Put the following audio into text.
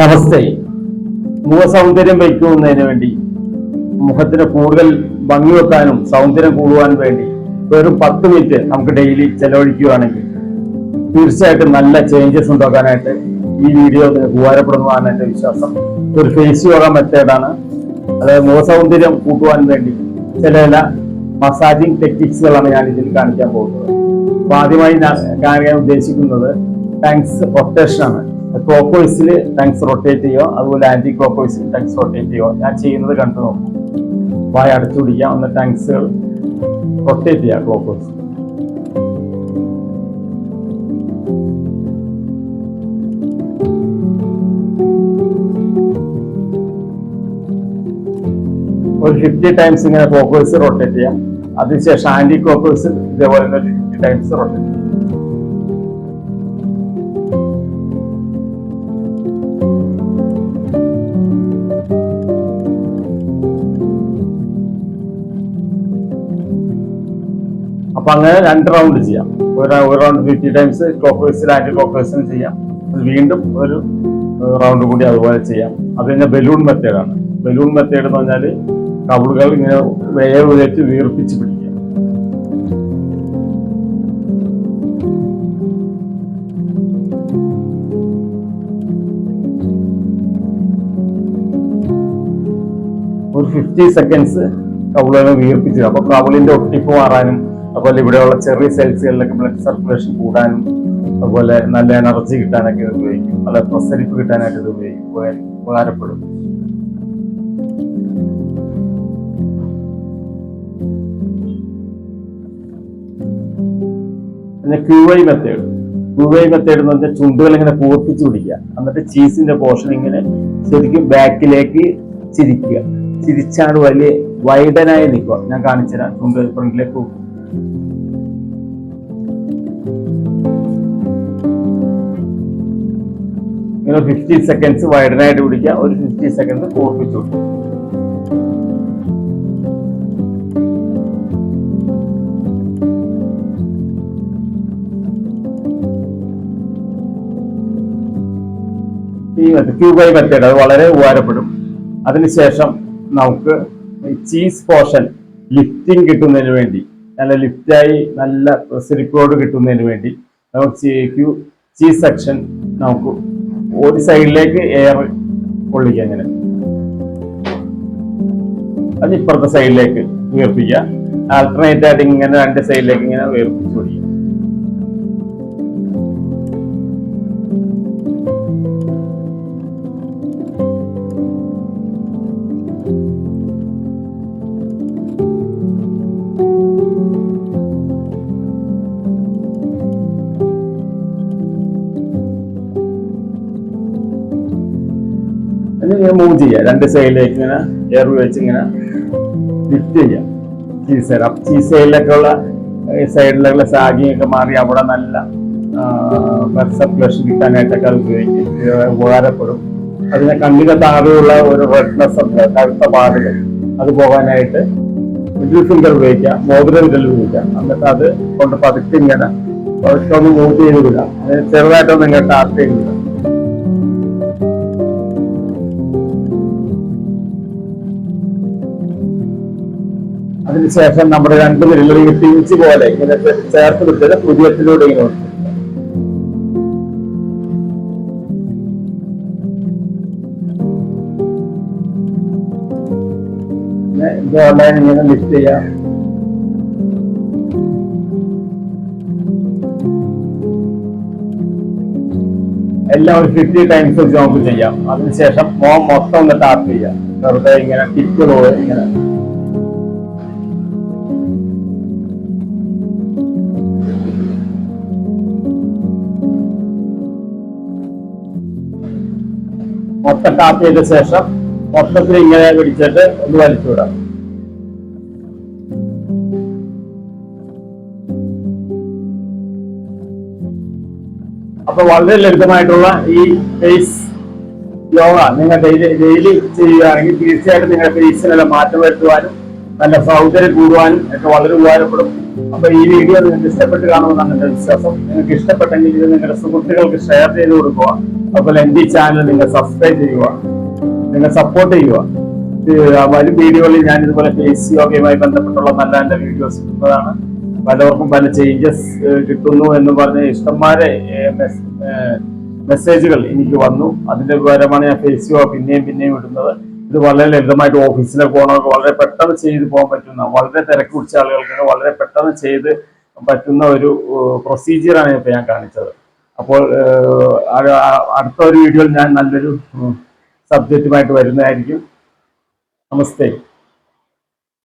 നമസ്തേ മുഖസൗന്ദര്യം വയ്ക്കുന്നതിന് വേണ്ടി മുഖത്തിന് കൂടുതൽ ഭംഗി വെക്കാനും സൗന്ദര്യം കൂടുവാനും വേണ്ടി വെറും പത്ത് മിനിറ്റ് നമുക്ക് ഡെയിലി ചെലവഴിക്കുകയാണെങ്കിൽ തീർച്ചയായിട്ടും നല്ല ചേഞ്ചസ് ഉണ്ടാക്കാനായിട്ട് ഈ വീഡിയോ ഉപകാരപ്പെടുന്നതാണ് എന്റെ വിശ്വാസം. ഒരു ഫേസ് യോഗ മെത്തേഡാണ് അതായത് മുഖസൗന്ദര്യം കൂട്ടുവാൻ വേണ്ടി ചില ചില മസാജിങ് ടെക്നിക്സുകളാണ് ഞാൻ ഇതിൽ കാണിക്കാൻ പോകുന്നത്. അപ്പൊ ആദ്യമായി ഞാൻ കാണിക്കാൻ ഉദ്ദേശിക്കുന്നത് താങ്ക്സ് റൊട്ടേഷൻ ആണ്. ക്ലോക്ക് വൈസിൽ റൊട്ടേറ്റ് ചെയ്യുക അതുപോലെ ആന്റി ക്ലോക്ക് വൈസിൽ റൊട്ടേറ്റ് ചെയ്യുക. ഞാൻ ചെയ്യുന്നത് കണ്ടു നോക്കും. വായ അടച്ചു പിടിക്കുക ഒന്ന് ടാങ്ക്സുകൾ റൊട്ടേറ്റ് ചെയ്യുക ക്ലോക്ക് വൈസ് ഒരു ഫിഫ്റ്റി ടൈംസ് ഇങ്ങനെ ക്ലോക്ക് വൈസ് റൊട്ടേറ്റ് ചെയ്യാം അതിനുശേഷം ആന്റി ക്ലോക്ക് വൈസ് ഇതേപോലെ തന്നെ ഒരു ഫിഫ്റ്റി ടൈംസ് റൊട്ടേറ്റ് ചെയ്യാം അപ്പൊ അങ്ങനെ രണ്ട് റൗണ്ട് ചെയ്യാം. ഒരു റൗണ്ട് ഫിഫ്റ്റി ടൈംസ് ക്ലോക്ക് വൈസിൽ ആന്റി ക്ലോക്ക് വൈസിന് ചെയ്യാം. വീണ്ടും ഒരു റൗണ്ട് കൂടി അതുപോലെ ചെയ്യാം. അത് കഴിഞ്ഞാൽ ബലൂൺ മെത്തേഡാണ് ബലൂൺ മെത്തേഡ് എന്ന് പറഞ്ഞാൽ കവിളുകൾ ഇങ്ങനെ വേവ് കയറ്റി വീർപ്പിച്ച് പിടിക്കുക. ഒരു ഫിഫ്റ്റി സെക്കൻഡ്സ് കവിളുകൾ വീർപ്പിച്ച്. അപ്പൊ കവിളിന്റെ ഒട്ടിപ്പ് മാറാനും അതുപോലെ ഇവിടെയുള്ള ചെറിയ സെൽസുകളിലൊക്കെ ബ്ലഡ് സർക്കുലേഷൻ കൂടാനും അതുപോലെ നല്ല എനർജി കിട്ടാനൊക്കെ ഇത് ഉപയോഗിക്കും. നല്ല പ്രസരിപ്പ് കിട്ടാനായിട്ട് ഇത് ഉപയോഗിക്കും. ഉപകാര- ഉപകാരപ്പെടും. പിന്നെ ക്യൂഐ മെത്തേഡ് ക്യൂഐ മെത്തേഡ് എന്ന് പറഞ്ഞാൽ ചുണ്ടുകൾ ഇങ്ങനെ പൂർത്തിച്ചു പിടിക്കുക. എന്നിട്ട് ചീസിന്റെ പോർഷൻ ഇങ്ങനെ ശരിക്കും ബാക്കിലേക്ക് ചിരിക്കുക. ചിരിച്ചാണ് വലിയ വൈഡനായി നിൽക്കുക. ഞാൻ കാണിച്ചുതരാം. ചുണ്ട് ഫ്രണ്ടിലേക്ക് ഇങ്ങനെ ഫിഫ്റ്റി സെക്കൻഡ്സ് വൈഡനായിട്ട് പിടിക്കുക. ഒരു ഫിഫ്റ്റി സെക്കൻഡ് കൂർപ്പിച്ചു കൊടുക്കുക ക്യൂബൈ മെത്തേഡ് അത് വളരെ ഉപകാരപ്പെടും. അതിനുശേഷം നമുക്ക് ചീസ് പോർഷൻ ലിഫ്റ്റിംഗ് കിട്ടുന്നതിന് വേണ്ടി നല്ല ലിഫ്റ്റായി നല്ല സ്ലിപ്പോട് കിട്ടുന്നതിന് വേണ്ടി നമുക്ക് ക്യൂ സി സെക്ഷൻ നമുക്ക് ഒരു സൈഡിലേക്ക് എയർ കൊള്ളിക്കുക അങ്ങനെ അത് ഇപ്പുറത്തെ സൈഡിലേക്ക് ഉയർപ്പിക്കുക ആൾട്ടർനേറ്റ് ആയിട്ട് ഇങ്ങനെ രണ്ട് സൈഡിലേക്ക് ഇങ്ങനെ ഉയർപ്പിച്ചു പിടിക്കുക. ഇങ്ങനെ മൂവ് ചെയ്യുക രണ്ട് സൈഡിലേക്ക് ഇങ്ങനെ എയർ വെച്ച് ഇങ്ങനെ ലിഫ്റ്റ് ചെയ്യുക ചീസ് സൈഡ് അപ്പം ചീസ് സൈഡിലൊക്കെ ഉള്ള സൈഡിലുള്ള സാഗിങ് ഒക്കെ മാറി അവിടെ നല്ല ഫ്ലഷ് കിട്ടാനായിട്ടൊക്കെ അത് ഉപയോഗിക്കും. ഉപകാരപ്പെടും. അതിനെ കണ്ണിന് താഴെയുള്ള ഒരു റെഡ്നെസ് ഉണ്ട് കറുത്ത പാടുകൾ. അത് പോകാനായിട്ട് മിഡിൽ ഫിംഗർ ഉപയോഗിക്കാം മോതിര വിരൽ ഉപയോഗിക്കാം. എന്നിട്ട് അത് കൊണ്ട് പതുക്കെ ഇങ്ങനെ പതുക്കെ ഒന്ന് മൂവ് ചെയ്ത് വിടാം. ചെറുതായിട്ടൊന്ന് ഇങ്ങനെ ടാർട്ട് ചെയ്ത് വിടാം. അതിനുശേഷം നമ്മുടെ രണ്ട് വിരലുകൾ പിഞ്ച് പോലെ ഇങ്ങനെ ചേർത്ത് വിട്ടത് പുതിയത്തിലൂടെ ഇങ്ങനെ കൊടുക്കും. പിന്നെ ഇത് ഓൺലൈൻ ഇങ്ങനെ ലിഫ്റ്റ് ചെയ്യാം. എല്ലാം ഒരു ഫിഫ്റ്റി ടൈംസ് ജോബ് ചെയ്യാം. അതിനുശേഷം മോം മൊത്തം ഒന്ന് ടാപ്പ് ചെയ്യാം. വെറുതെ ഇങ്ങനെ ടിപ്പ് പോലെ ഇങ്ങനെ മൊത്തം കാപ്പിയതിന് ശേഷം മൊത്തത്തിൽ ഇങ്ങനെ പിടിച്ചിട്ട് ഒന്ന് വലിച്ചുവിടാം അപ്പൊ വളരെ ലളിതമായിട്ടുള്ള ഈ ഫേസ് യോഗ നിങ്ങൾ ഡെയിലി ഡെയിലി ചെയ്യുകയാണെങ്കിൽ തീർച്ചയായിട്ടും നിങ്ങളുടെ ഫേസിനെല്ലാം മാറ്റം വരുത്തുവാനും നല്ല സൗന്ദര്യം കൂടുവാനും ഒക്കെ വളരെ ഉപകാരപ്പെടും. അപ്പൊ ഈ വീഡിയോ നിങ്ങൾക്ക് ഇഷ്ടപ്പെട്ട് കാണുമെന്നാണ് എന്റെ വിശ്വാസം. നിങ്ങൾക്ക് ഇഷ്ടപ്പെട്ടെങ്കിൽ ഇത് നിങ്ങളുടെ സുഹൃത്തുക്കൾക്ക് ഷെയർ ചെയ്ത് കൊടുക്കുക. അതുപോലെ എന്റെ ചാനൽ നിങ്ങൾ സബ്സ്ക്രൈബ് ചെയ്യുക. നിങ്ങൾ സപ്പോർട്ട് ചെയ്യുക. വരും വീഡിയോകളിൽ ഞാൻ ഇതുപോലെ ഫേസ് യോഗയുമായി ബന്ധപ്പെട്ടുള്ള നല്ല നല്ല വീഡിയോസ് ഇടുന്നതാണ്. പലർക്കും പല ചേഞ്ചസ് കിട്ടുന്നു എന്ന് പറഞ്ഞ ഇഷ്ടംമാരെ മെസ്സേജുകൾ എനിക്ക് വന്നു. അതിന്റെ വിവരമാണ് ഞാൻ ഫേസ് യോഗ പിന്നെയും പിന്നെയും ഇടുന്നത്. ഇത് വളരെ ലളിതമായിട്ട് ഓഫീസിലെ പോകണമൊക്കെ വളരെ പെട്ടെന്ന് ചെയ്ത് പോകാൻ പറ്റുന്ന വളരെ തിരക്ക് പിടിച്ച ആളുകൾക്കൊക്കെ വളരെ പെട്ടെന്ന് ചെയ്ത് പറ്റുന്ന ഒരു പ്രൊസീജിയറാണ് ഇപ്പൊ ഞാൻ കാണിച്ചത്. അപ്പോൾ അടുത്ത ഒരു വീഡിയോയിൽ ഞാൻ നല്ലൊരു സബ്ജക്റ്റുമായിട്ട് വരുന്നതായിരിക്കും. നമസ്തേ.